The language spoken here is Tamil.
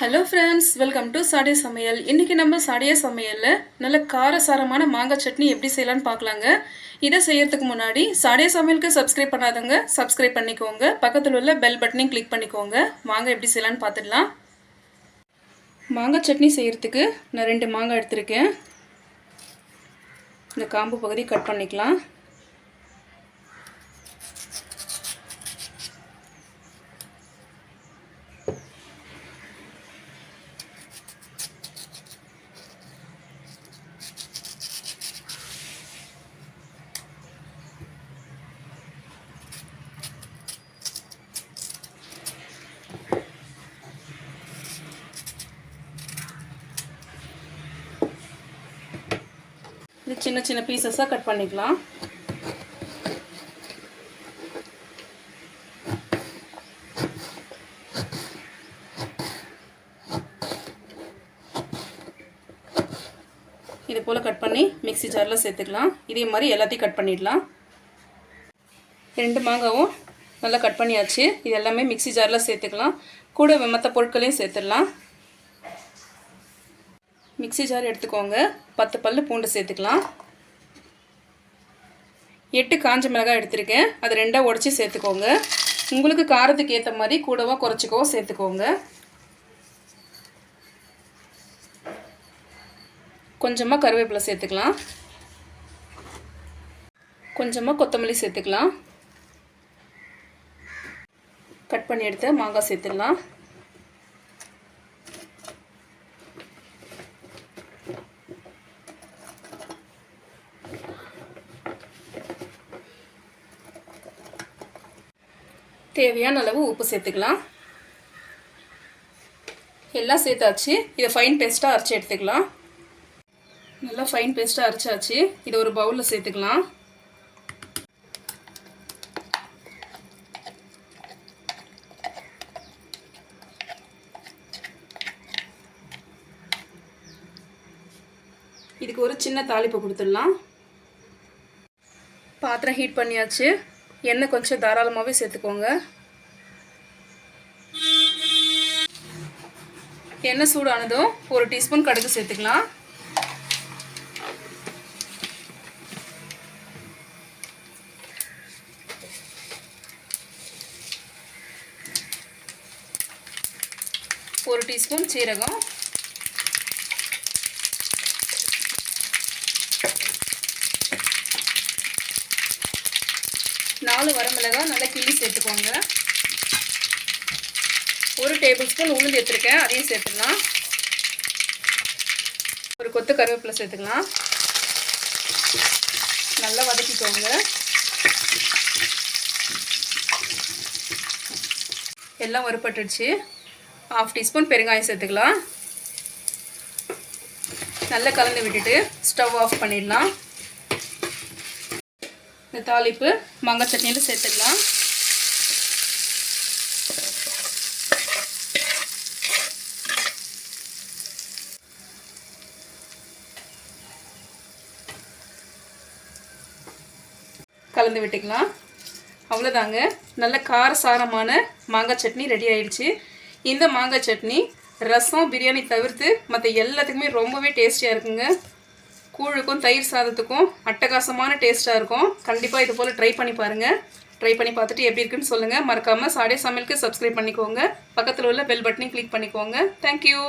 ஹலோ ஃப்ரெண்ட்ஸ் வெல்கம் டு சாடே சமையல் இன்றைக்கி நம்ம சாடைய சமையலில் நல்ல காரசாரமான மாங்காய் சட்னி எப்படி செய்யலான்னு பார்க்கலாங்க. இதை செய்யறதுக்கு முன்னாடி சாடிய சமையலுக்கு சப்ஸ்கிரைப் பண்ணாதவங்க சப்ஸ்கிரைப் பண்ணிக்கோங்க. பக்கத்தில் உள்ள பெல் பட்டனையும் கிளிக் பண்ணிக்கோங்க. மாங்காய் எப்படி செய்யலான்னு பார்த்துடலாம். மாங்காய் சட்னி செய்கிறதுக்கு நான் ரெண்டு மாங்காய் எடுத்திருக்கேன். இந்த காம்பு பகுதி கட் பண்ணிக்கலாம். இது சின்ன சின்ன பீசஸாக கட் பண்ணிக்கலாம். இது போல் கட் பண்ணி மிக்ஸி ஜாரில் சேர்த்துக்கலாம். இதே மாதிரி எல்லாத்தையும் கட் பண்ணிடலாம். ரெண்டு மாங்காவும் நல்லா கட் பண்ணியாச்சு. இது எல்லாமே மிக்ஸி ஜாரில் சேர்த்துக்கலாம். கூட மற்ற பொருட்களையும் சேர்த்துடலாம். மிக்ஸி ஜார் எடுத்துக்கோங்க. பத்து பல் பூண்டு சேர்த்துக்கலாம். எட்டு காஞ்ச மிளகாய் எடுத்திருக்கேன். அது ரெண்டாக உடச்சி சேர்த்துக்கோங்க. உங்களுக்கு காரத்துக்கு ஏற்ற மாதிரி கூடவோ குறைச்சிக்கவோ சேர்த்துக்கோங்க. கொஞ்சமாக கருவேப்பிலை சேர்த்துக்கலாம். கொஞ்சமாக கொத்தமல்லி சேர்த்துக்கலாம். கட் பண்ணி எடுத்த மாங்காய் சேர்த்துடலாம். தேவையான அளவு உப்பு சேர்த்துக்கலாம். எல்லாம் சேர்த்தாச்சு. இதை ஃபைன் பேஸ்ட்டாக அரைச்சி எடுத்துக்கலாம். நல்லா ஃபைன் பேஸ்ட்டாக அரைச்சாச்சு. இதை ஒரு பவுலில் சேர்த்துக்கலாம். இதுக்கு ஒரு சின்ன தாளிப்பு கொடுத்துடலாம். பாத்திரம் ஹீட் பண்ணியாச்சு. எண்ணெய் கொஞ்சம் தாராளமாகவே சேர்த்துக்கோங்க. எண்ணெய் சூடானதும் ஒரு டீஸ்பூன் கடுகு சேர்த்துக்கலாம். ஒரு டீஸ்பூன் சீரகம். நாலு வரமிளகா நல்லா கிள்ளி சேர்த்துக்கோங்க. ஒரு டேபிள் ஸ்பூன் உளுந்து எடுத்துருக்கேன் அதையும் சேர்த்துக்கலாம் ஒரு கொத்து கருவேப்பிலை சேர்த்துக்கலாம். நல்லா வதக்கிக்கோங்க. எல்லாம் வறுப்பட்டுடுச்சு ஹாஃப் டீஸ்பூன் பெருங்காயம் சேர்த்துக்கலாம். நல்லா கலந்து விட்டுட்டு ஸ்டவ் ஆஃப் பண்ணிடலாம். இந்த தாளிப்பு மாங்காய் சட்னியில் சேர்த்துக்கலாம். கலந்து விட்டுக்கலாம். அவ்வளோதாங்க நல்ல காரசாரமான மாங்காய் சட்னி ரெடி ஆயிடுச்சு. இந்த மாங்காய் சட்னி ரசம் பிரியாணி தவிர்த்து மற்ற எல்லாத்துக்குமே ரொம்பவே டேஸ்டியாக இருக்குங்க. கூழுக்கும் தயிர் சாதத்துக்கும் அட்டகாசமான டேஸ்ட்டாக இருக்கும். கண்டிப்பாக இது போல் ட்ரை பண்ணி பாருங்கள் ட்ரை பண்ணி பார்த்துட்டு எப்படி இருக்குன்னு சொல்லுங்கள் மறக்காமல் சாடே சமையலுக்கு சப்ஸ்கிரைப் பண்ணிக்கோங்க. பக்கத்தில் உள்ள பெல் பட்டனையும் கிளிக் பண்ணிக்கோங்க. தேங்க்யூ